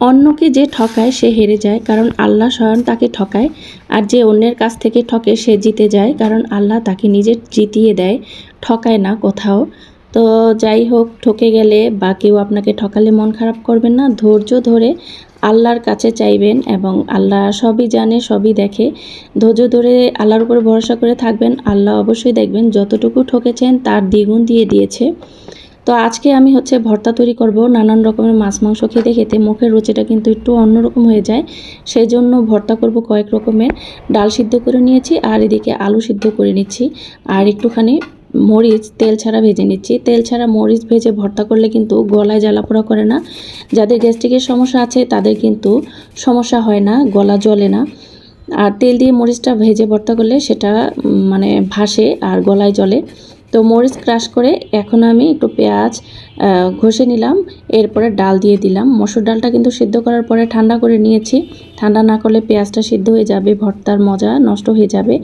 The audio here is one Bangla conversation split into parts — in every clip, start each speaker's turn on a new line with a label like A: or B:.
A: অন্যকে যে ঠকায় সে হেরে যায়, কারণ আল্লাহ স্বয়ং তাকে ঠকায়, আর যে অন্যের কাছ থেকে ঠকে সে জিতে যায়, কারণ আল্লাহ তাকে নিজে জিতিয়ে দেয়, ঠকায় না কোথাও। তো যাই হোক, ঠকে গেলে বা কেউ আপনাকে ঠকালে মন খারাপ করবেন না, ধৈর্য ধরে আল্লাহর কাছে চাইবেন এবং আল্লাহ সবই জানে, সবই দেখে। ধৈর্য ধরে আল্লাহর উপর ভরসা করে থাকবেন, আল্লাহ অবশ্যই দেখবেন যতটুকু ঠকেছেন তার দ্বিগুণ দিয়ে দিয়েছে। তো আজকে আমি হচ্ছে ভর্তা তৈরি করব, নানান রকমের মাছ, মাংস খেতে খেতে। মুখের রুচিটা কিন্তু একটু অন্যরকম হয়ে যায় সেই জন্য ভর্তা করব কয়েক রকমের। ডাল সিদ্ধ করে নিয়েছি আর এদিকে আলু সিদ্ধ করে নিচ্ছি। আর একটুখানি মরিচ, তেল ছাড়া ভেজে নিচ্ছি। তেল ছাড়া মরিচ ভেজে ভর্তা করলে কিন্তু গলায় জ্বালা পোড়া করে না। যাদের গ্যাস্ট্রিকের সমস্যা আছে, তাদের কিন্তু সমস্যা হয় না, গলা জ্বলে না। আর তেল দিয়ে মরিচটা ভেজে ভর্তা করলে সেটা মানে ভাসে আর গলায় জ্বলে। তো মরিচ ক্রাশ করে এখন আমি একটু পেঁয়াজ ঘষে নিলাম, এরপরে ডাল দিয়ে দিলাম। মসুর ডালটা কিন্তু সিদ্ধ করার পরে ঠান্ডা করে নিয়েছি। ঠান্ডা না করলে পেঁয়াজটা সিদ্ধ হয়ে যাবে, ভর্তার মজা নষ্ট হয়ে যাবে।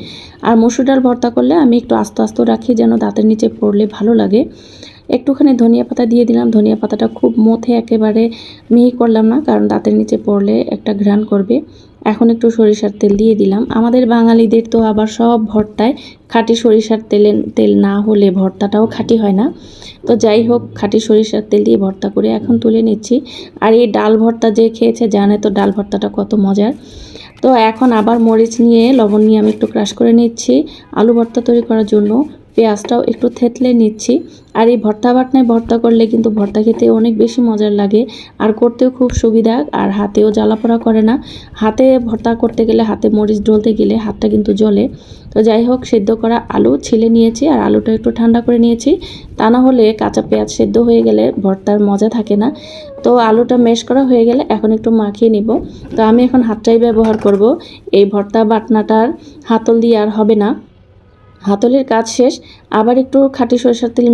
A: আর মসুর ডাল ভর্তা করলে আমি একটু আস্তে আস্তে রাখি যেন দাঁতের নিচে পড়লে ভালো লাগে। একটুখানি ধনিয়া পাতা দিয়ে দিলাম। ধনিয়া পাতাটা খুব মথে একেবারে মিহি করলাম না, কারণ দাঁতের নিচে পড়লে একটা ঘ্রাণ করবে। এখন একটু সরিষার তেল দিয়ে দিলাম। আমাদের বাঙালিদের তো আবার সব ভর্তায় খাঁটি সরিষার তেলে, তেল না হলে ভর্তাটাও খাঁটি হয় না। তো যাই হোক, খাঁটি সরিষার তেল দিয়ে ভর্তা করে এখন তুলে নিচ্ছি। আর এই ডাল ভর্তা যে খেয়েছে জানে তো ডাল ভর্তাটা কত মজার। তো এখন আবার মরিচ নিয়ে লবণ নিয়ে আমি একটু ক্রাশ করে নিচ্ছি। আলু ভর্তা তৈরি করার জন্য পেঁয়াজটাও একটু থেতলে নিচ্ছি। আর এই ভর্তা বাটনায় ভর্তা করলে কিন্তু ভর্তা খেতে অনেক বেশি মজার লাগে। আর করতেও খুব সুবিধা, আর হাতেও জ্বালাপোড়া করে না। হাতে ভর্তা করতে গেলে হাতে মরিচ ডলতে গেলে হাতটা কিন্তু জ্বলে। তো যাই হোক, সেদ্ধ করা আলু ছিলে নিয়েছি, আর আলুটা একটু ঠান্ডা করে নিয়েছি। তা না হলে কাঁচা পেঁয়াজ সেদ্ধ হয়ে গেলে ভর্তার মজা থাকে না। তো আলুটা মেশ করা হয়ে গেলে এখন একটু মাখিয়ে নিব। তো আমি এখন হাতটাই ব্যবহার করব। এই ভর্তা বাটনাটার হাতল দিয়ে আর হবে না। হাতলের কাজ শেষ। আবার একটু খাঁটি সরিষার তেল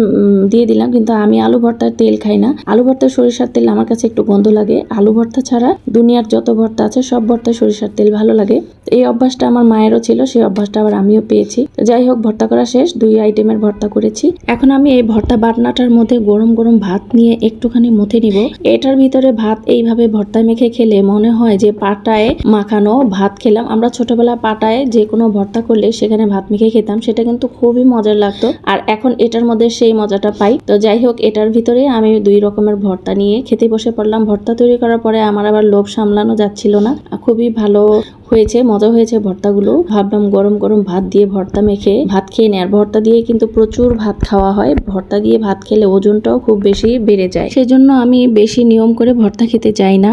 A: দিয়ে দিলাম, কিন্তু আমি আলু ভর্তার তেল খাই না। আলু ভর্তার সরিষার তেল আমার কাছে একটু গন্ধ লাগে। আলু ভর্তা ছাড়া দুনিয়ার যত ভর্তা আছে, সব ভর্তায় সরিষার তেল ভালো লাগে। এই অভ্যাসটা আমার মায়েরও ছিল, সেই অভ্যাসটা আবার আমিও পেয়েছি। যাই হোক, ভর্তা করা শেষ, দুই আইটেমের ভর্তা করেছি। এখন আমি এই ভর্তা বাটনাটার মধ্যে গরম গরম ভাত নিয়ে একটুখানি মুথে নিব। এটার ভিতরে ভাত এইভাবে ভর্তা মেখে খেলে মনে হয় যে পাটায় মাখানো ভাত খেলাম। আমরা ছোটবেলা পাটায় যে কোনো ভর্তা করলে সেখানে ভাত মেখে খেতাম, সেটা কিন্তু খুবই মজার লাগতো। আর এখন এটার মধ্যে সেই মজাটা পাই। তো যাই হোক, এটার ভিতরে আমি দুই রকমের ভর্তা নিয়ে খেতে বসে পড়লাম। ভর্তা তৈরি করার পরে আমার আবার লোভ সামলানো যাচ্ছিল না। খুবই ভালো হয়েছে, মজা হয়েছে ভর্তাগুলো। ভাবলাম গরম গরম ভাত দিয়ে ভর্তা মেখে ভাত খেয়ে নেয় আর ভর্তা দিয়ে কিন্তু প্রচুর ভাত খাওয়া হয়। ভর্তা দিয়ে ভাত খেলে ওজনটাও খুব বেশি বেড়ে যায়। সেজন্য আমি বেশি নিয়ম করে ভর্তা খেতে চাই না।